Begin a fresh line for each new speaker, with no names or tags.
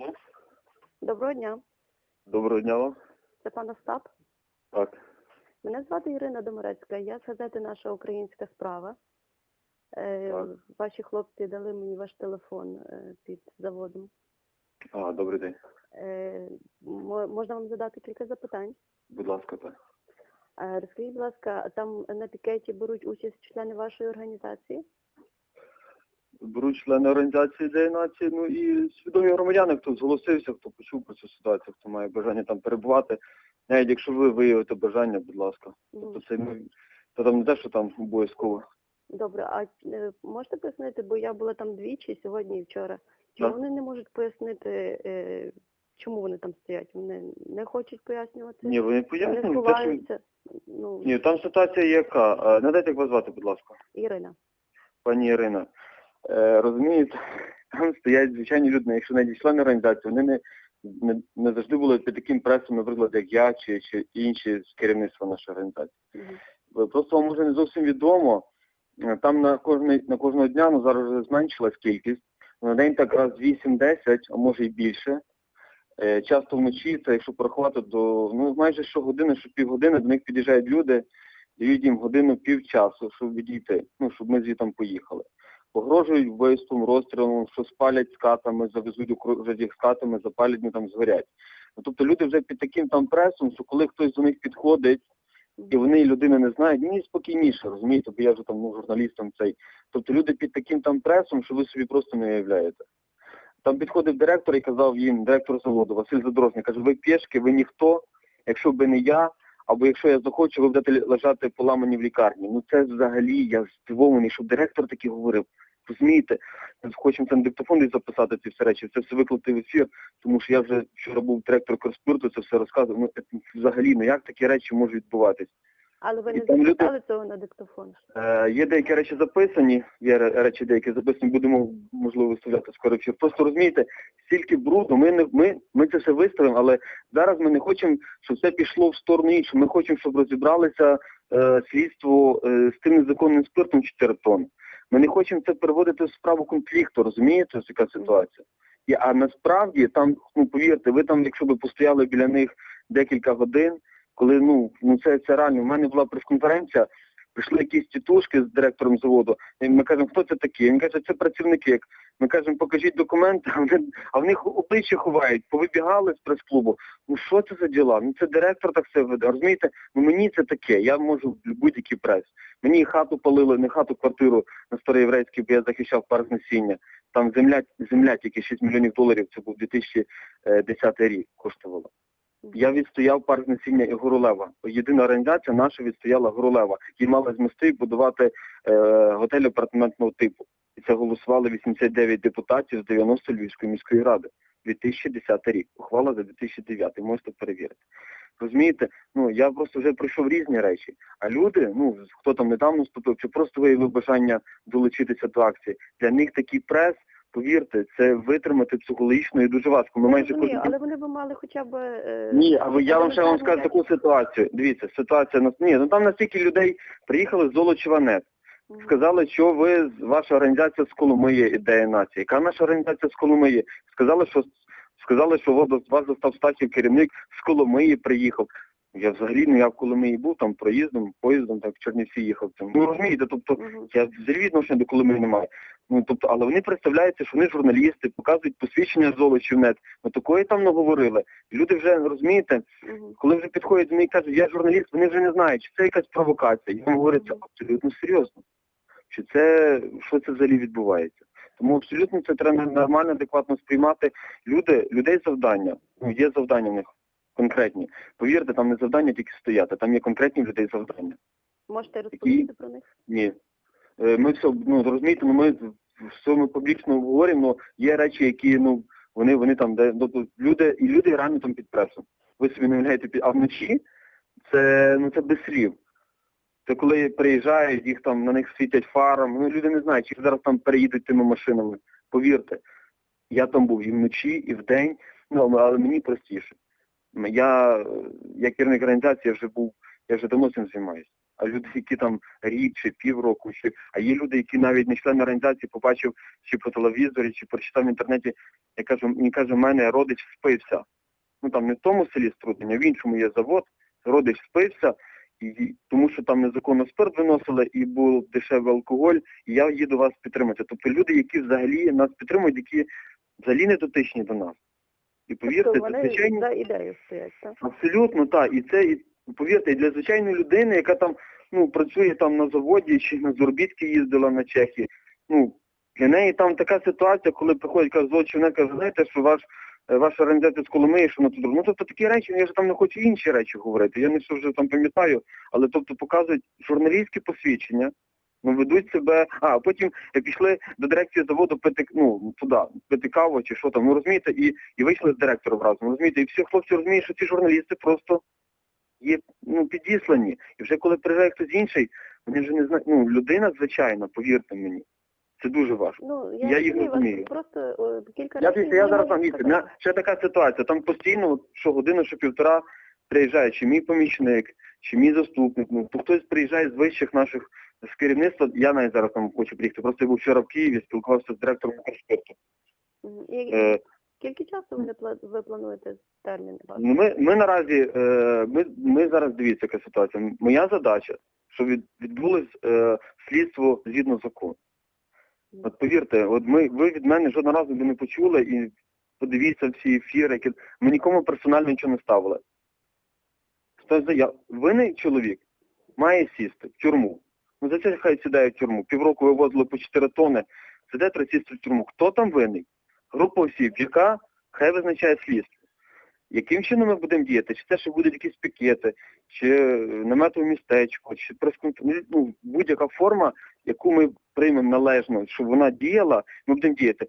Алло.
Доброго дня,
Доброго дня вам.
це пан Остап.
Так.
Мене звати Ірина Доморецька, я з газети Наша українська справа. Е,
Так.
Ваші хлопці дали мені ваш телефон е, під заводом.
А, добрий день.
Е, мо- можна вам задати кілька запитань?
Будь ласка, так.
Е, Розкажіть, будь ласка, там на пікеті беруть участь члени вашої організації?
Беруть члени організації ідеї нації, ну і свідомі громадяни, хто зголосився, хто почув про цю ситуацію, хто має бажання там перебувати. Навіть якщо ви виявите бажання, будь ласка. Тобто це то там не те, що там обов'язково.
Добре, а е, можете пояснити, бо я була там двічі, сьогодні і вчора. Чому вони не можуть пояснити, е, чому вони там стоять? Вони не хочуть пояснювати?
Ні,
Вони
що-
Ну,
Ні, там ситуація яка. Надайте, як вас звати, будь ласка.
Ірина.
Пані Ірина, розумієте, там стоять звичайні люди, якщо навіть члени організації, вони не, не, не завжди були під таким пресом, наприклад, як я чи, чи інші з керівництва нашої організації.
Мгм.
Ви- Просто вам може не зовсім відомо. е, Там на кожний на кожного дня, ну зараз вже зменшилась кількість. На день так раз 8-10, а може і більше. Е, Часто вночі, це якщо порахувати до ну майже щогодини, що півгодини до них під'їжджають люди, дають їм годину півчасу, щоб відійти, ну щоб ми звідти поїхали. Погрожують вбивством, розстрілом, що спалять скатами, завезуть окружать їх скатами, запалять, ну там згорять. Ну, тобто люди вже під таким там пресом, що коли хтось до них підходить, і вони людини не знають, мені спокійніше, розумієте, бо я вже там ну, журналістом цей. Тобто люди під таким там пресом, що ви собі просто не уявляєте. Там підходив директор і казав їм, директор заводу, Василь Задорожний, каже, ви пішки, ви ніхто, якщо би не я, або якщо я захочу, ви будете лежати поламані в лікарні. Ну це взагалі я здивований, що директор таки говорив. Розумієте, хочемо там диктофон десь записати ці всі речі, це все виклати в ефір, тому що я вже вчора був директор Корспирту, це все розказував. Ну взагалі, ну як такі речі можуть відбуватись?
Але ви
І
не
там люди-
цього на диктофон?
Е, є деякі речі записані, є речі деякі записані, будемо можливо виставляти скоро ефір. Просто розумієте, стільки бруду, ми не ми, ми це все виставимо, але зараз ми не хочемо, щоб це пішло в сторону іншу. Ми хочемо, щоб розібралися е, слідство е, з тим незаконним спиртом 4 тонн. Ми не хочемо це переводити в справу конфлікту, розумієте, яка ситуація. І, а насправді там, ну повірте, ви там, якщо б постояли біля них декілька годин, коли ну ну це, це реально. У мене була прес-конференція, прийшли якісь тітушки з директором заводу. І ми кажемо, хто це такі? Він каже, це працівники. Ми кажемо, покажіть документи, а вони а в них обличчя ховають, повибігали з прес-клубу. Ну що це за діла? Ну це директор так все веде. Розумієте? Ну мені це таке. Я можу будь-який прес. Мені хату палили, не хату, квартиру на староєврейській, бо я захищав парк насіння. Там земля, земля тільки 6 мільйонів доларів, це був 2010 рік коштувала. Я відстояв парк насіння і Горолева. Єдина організація наша відстояла Горолева. І мали змогти будувати е, готель апартаментного типу. І це голосували 89 депутатів з 90 Львівської міської ради. 2010 рік. Ухвала за 2009. Можете перевірити. Розумієте? Ну я просто вже пройшов різні речі. А люди, ну хто там недавно вступив, чи просто виявив бажання долучитися до акції. Для них такий прес. Повірте, це витримати психологічно і дуже важко. Ми майже
Розумію,
кожен
але вони б мали хоча б... е,
ні, а ви я вам ще вам скажу таку ситуацію. Дивіться, ситуація на ні, ну там настільки людей приїхали з Золочева НЕТ. Сказали, що ви ваша організація з Коломиї ідея нації. Яка наша організація з Коломиї? Сказали, що сказали, що вас, вас застав Стасів керівник з Коломиї приїхав. Я взагалі ну я в Коломиї був там проїздом, поїздом, так в Чернівці їхав. Там. Ну розумієте, тобто я взагалі відношення до Коломиї немає. Ну тобто, але вони представляються, що вони журналісти, показують посвідчення золочів нет. Ну такої там наговорили. Люди вже розумієте, коли вже підходять до мене і кажуть, я журналіст, вони вже не знають, чи це якась провокація. Я вам говорю, це абсолютно серйозно. Чи це що це взагалі відбувається? Тому абсолютно це треба нормально, адекватно сприймати. Люди, людей завдання. Ну є завдання в них конкретні. Повірте, там не завдання тільки стояти, там є конкретні людей завдання.
Можете розповісти про них?
Ні. Е, Ми все, ну розумієте, ну ми все ми публічно говоримо, але є речі, які ну вони вони там, де ну, люди і люди реально там під пресом. Ви собі не уявляєте, а вночі це ну це без слів. Це коли приїжджають, їх там на них світять фаром. Ну люди не знають, чи зараз там переїдуть тими машинами. Повірте, я там був і вночі, і вдень, ну але мені простіше. Я, як керівник організації, я вже був, я вже давно цим займаюся. а люди, які там рік чи півроку, чи а є люди, які навіть не члени організації побачив чи по телевізорі, чи прочитав в інтернеті, я кажу, він каже, в мене родич спився. Ну там не в тому селі Струтиня, в іншому є завод, родич спився, і, тому що там незаконно спирт виносили і був дешевий алкоголь, і я їду вас підтримати. Тобто люди, які взагалі нас підтримують, які взагалі не дотичні до нас. І повірте,
тобто
це
вони
звичайні
за ідею стоять, так?
Абсолютно, так. І це, і, повірте, і для звичайної людини, яка там ну, працює там на заводі чи на заробітки їздила на Чехії, ну, для неї там така ситуація, коли приходять, каже, злочинник, каже, знаєте, що ваш, ваша організація з Коломиї, що вона тут робить. Ну, тобто такі речі, я ж там не хочу інші речі говорити, я не все вже там пам'ятаю, але тобто показують журналістські посвідчення, ну, ведуть себе, а потім е, пішли до дирекції заводу пити, ну, туди, пити каву чи що там, ну розумієте, і, і вийшли з директором разом, розумієте, і всі хлопці розуміють, що ці журналісти просто є ну, підіслані. І вже коли приїжджає хтось інший, вони вже не знають, ну, людина звичайна, повірте мені. Це дуже важко.
Ну, я,
Я їх
розумію просто о, кілька
Я,
разів
я зараз
сказати.
мене ще така ситуація. Там постійно, що годину, що півтора приїжджає, чи мій помічник, чи мій заступник, ну то хтось приїжджає з вищих наших з керівництва. Я навіть зараз там хочу приїхати. Просто я був вчора в Києві, спілкувався з директором Укрспирту. Е,
скільки часу ви, ви плануєте термін?
Ну, ми, ми наразі, е, ми, ми зараз дивіться, яка ситуація. Моя задача, щоб від, відбулось е, слідство згідно закону. От повірте, от ми, ви від мене жодного разу не почули і подивіться всі ефіри, які ми нікому персонально нічого не ставили. Хтось заяв, винний чоловік має сісти в тюрму. Ну за це хай сідає в тюрму. Півроку вивозили по 4 тони. Сиде треба сісти в тюрму. Хто там винний? Група осіб, яка хай визначає слідство. Яким чином ми будемо діяти? Чи це ще будуть якісь пікети, чи намети наметове містечко, чи прес-конференція, ну, будь-яка форма, яку ми приймемо належно, щоб вона діяла, ми будемо діяти.